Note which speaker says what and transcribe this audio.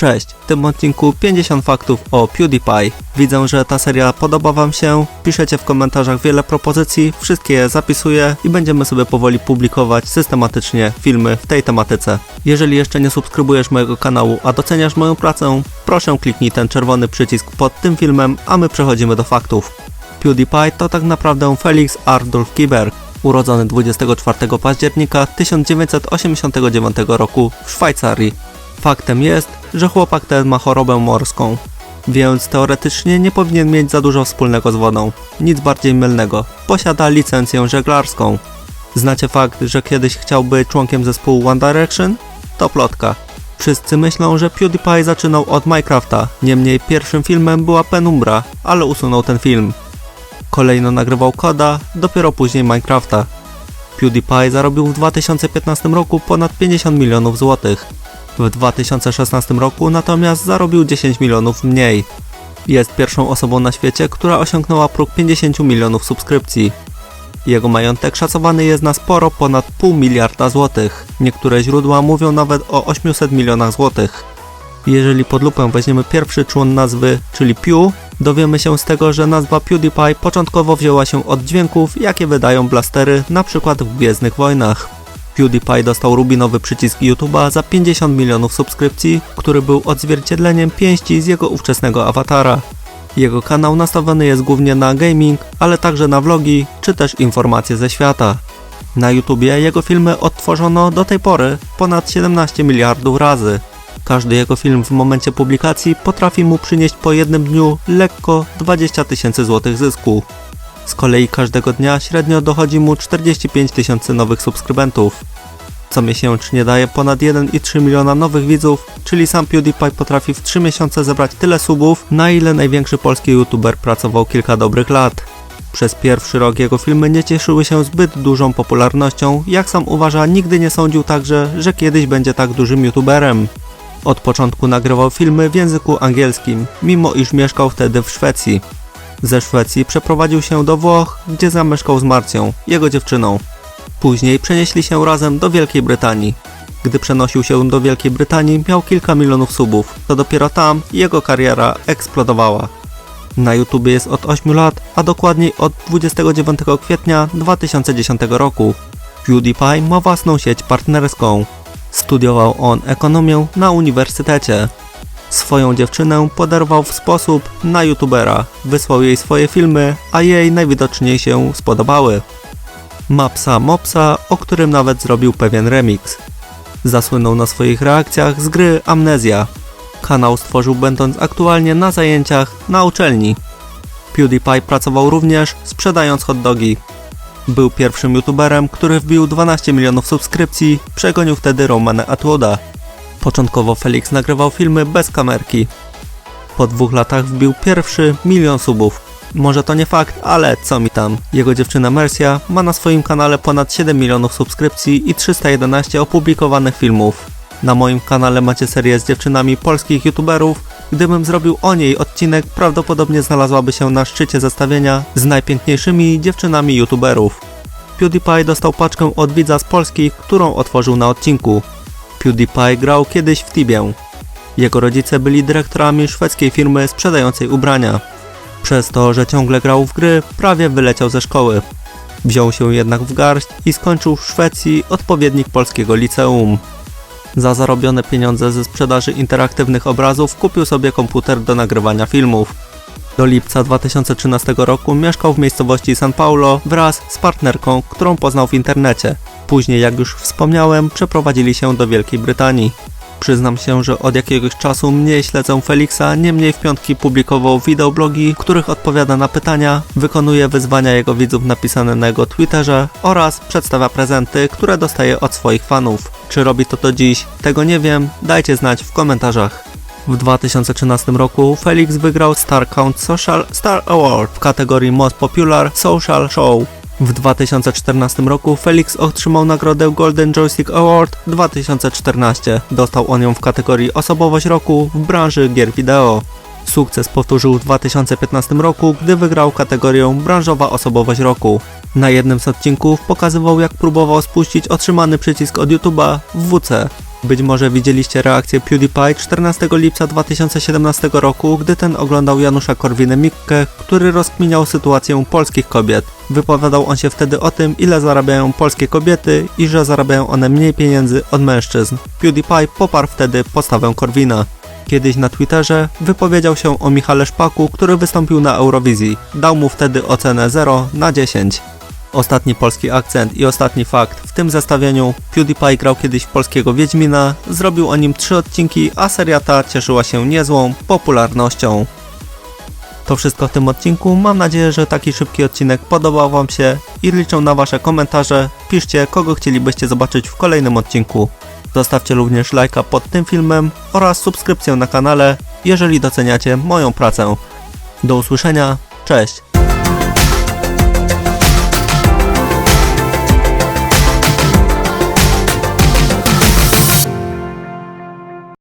Speaker 1: Cześć, w tym odcinku 50 faktów o PewDiePie. Widzę, że ta seria podoba Wam się, piszecie w komentarzach wiele propozycji, wszystkie je zapisuję i będziemy sobie powoli publikować systematycznie filmy w tej tematyce. Jeżeli jeszcze nie subskrybujesz mojego kanału, a doceniasz moją pracę, proszę kliknij ten czerwony przycisk pod tym filmem, a my przechodzimy do faktów. PewDiePie to tak naprawdę Felix Ardolf Kieber, urodzony 24 października 1989 roku w Szwajcarii. Faktem jest, że chłopak ten ma chorobę morską, więc teoretycznie nie powinien mieć za dużo wspólnego z wodą. Nic bardziej mylnego. Posiada licencję żeglarską. Znacie fakt, że kiedyś chciał być członkiem zespołu One Direction? To plotka. Wszyscy myślą, że PewDiePie zaczynał od Minecrafta, niemniej pierwszym filmem była Penumbra, ale usunął ten film. Kolejno nagrywał Koda, dopiero później Minecrafta. PewDiePie zarobił w 2015 roku ponad 50 milionów złotych. W 2016 roku natomiast zarobił 10 milionów mniej. Jest pierwszą osobą na świecie, która osiągnęła próg 50 milionów subskrypcji. Jego majątek szacowany jest na sporo ponad pół miliarda złotych. Niektóre źródła mówią nawet o 800 milionach złotych. Jeżeli pod lupę weźmiemy pierwszy człon nazwy, czyli Pew, dowiemy się z tego, że nazwa PewDiePie początkowo wzięła się od dźwięków, jakie wydają blastery, np. w Gwiezdnych Wojnach. PewDiePie dostał rubinowy przycisk YouTube'a za 50 milionów subskrypcji, który był odzwierciedleniem pięści z jego ówczesnego awatara. Jego kanał nastawiony jest głównie na gaming, ale także na vlogi czy też informacje ze świata. Na YouTubie jego filmy odtworzono do tej pory ponad 17 miliardów razy. Każdy jego film w momencie publikacji potrafi mu przynieść po jednym dniu lekko 20 tysięcy złotych zysku. Z kolei każdego dnia średnio dochodzi mu 45 tysięcy nowych subskrybentów. Co miesięcznie daje ponad 1,3 miliona nowych widzów, czyli sam PewDiePie potrafi w 3 miesiące zebrać tyle subów, na ile największy polski youtuber pracował kilka dobrych lat. Przez pierwszy rok jego filmy nie cieszyły się zbyt dużą popularnością, jak sam uważa, nigdy nie sądził także, że kiedyś będzie tak dużym youtuberem. Od początku nagrywał filmy w języku angielskim, mimo iż mieszkał wtedy w Szwecji. Ze Szwecji przeprowadził się do Włoch, gdzie zamieszkał z Marcją, jego dziewczyną. Później przenieśli się razem do Wielkiej Brytanii. Gdy przenosił się do Wielkiej Brytanii, miał kilka milionów subów, to dopiero tam jego kariera eksplodowała. Na YouTube jest od 8 lat, a dokładniej od 29 kwietnia 2010 roku. PewDiePie ma własną sieć partnerską. Studiował on ekonomię na uniwersytecie. Swoją dziewczynę poderwał w sposób na youtubera. Wysłał jej swoje filmy, a jej najwidoczniej się spodobały. Ma psa Mopsa, o którym nawet zrobił pewien remix. Zasłynął na swoich reakcjach z gry Amnezja. Kanał stworzył będąc aktualnie na zajęciach na uczelni. PewDiePie pracował również sprzedając hot dogi. Był pierwszym youtuberem, który wbił 12 milionów subskrypcji, przegonił wtedy Romana Atwooda. Początkowo Felix nagrywał filmy bez kamerki. Po dwóch latach wbił pierwszy milion subów. Może to nie fakt, ale co mi tam. Jego dziewczyna Mercia ma na swoim kanale ponad 7 milionów subskrypcji i 311 opublikowanych filmów. Na moim kanale macie serię z dziewczynami polskich youtuberów. Gdybym zrobił o niej odcinek, prawdopodobnie znalazłaby się na szczycie zestawienia z najpiękniejszymi dziewczynami youtuberów. PewDiePie dostał paczkę od widza z Polski, którą otworzył na odcinku. PewDiePie grał kiedyś w Tibię. Jego rodzice byli dyrektorami szwedzkiej firmy sprzedającej ubrania. Przez to, że ciągle grał w gry, prawie wyleciał ze szkoły. Wziął się jednak w garść i skończył w Szwecji odpowiednik polskiego liceum. Za zarobione pieniądze ze sprzedaży interaktywnych obrazów kupił sobie komputer do nagrywania filmów. Do lipca 2013 roku mieszkał w miejscowości San Paulo wraz z partnerką, którą poznał w internecie. Później, jak już wspomniałem, przeprowadzili się do Wielkiej Brytanii. Przyznam się, że od jakiegoś czasu mniej śledzę Felixa, niemniej w piątki publikował wideoblogi, w których odpowiada na pytania, wykonuje wyzwania jego widzów napisane na jego Twitterze oraz przedstawia prezenty, które dostaje od swoich fanów. Czy robi to do dziś? Tego nie wiem, dajcie znać w komentarzach. W 2013 roku Felix wygrał Star Count Social Star Award w kategorii Most Popular Social Show. W 2014 roku Felix otrzymał nagrodę Golden Joystick Award 2014. Dostał on ją w kategorii Osobowość Roku w branży gier wideo. Sukces powtórzył w 2015 roku, gdy wygrał kategorię Branżowa Osobowość Roku. Na jednym z odcinków pokazywał jak próbował spuścić otrzymany przycisk od YouTube'a w WC. Być może widzieliście reakcję PewDiePie 14 lipca 2017 roku, gdy ten oglądał Janusza Korwinę-Mikke, który rozkminiał sytuację polskich kobiet. Wypowiadał on się wtedy o tym, ile zarabiają polskie kobiety i że zarabiają one mniej pieniędzy od mężczyzn. PewDiePie poparł wtedy postawę Korwina. Kiedyś na Twitterze wypowiedział się o Michale Szpaku, który wystąpił na Eurowizji. Dał mu wtedy ocenę 0 na 10. Ostatni polski akcent i ostatni fakt. W tym zestawieniu PewDiePie grał kiedyś polskiego Wiedźmina, zrobił o nim trzy odcinki, a seria ta cieszyła się niezłą popularnością. To wszystko w tym odcinku. Mam nadzieję, że taki szybki odcinek podobał Wam się i liczę na Wasze komentarze. Piszcie, kogo chcielibyście zobaczyć w kolejnym odcinku. Zostawcie również lajka pod tym filmem oraz subskrypcję na kanale, jeżeli doceniacie moją pracę. Do usłyszenia, cześć!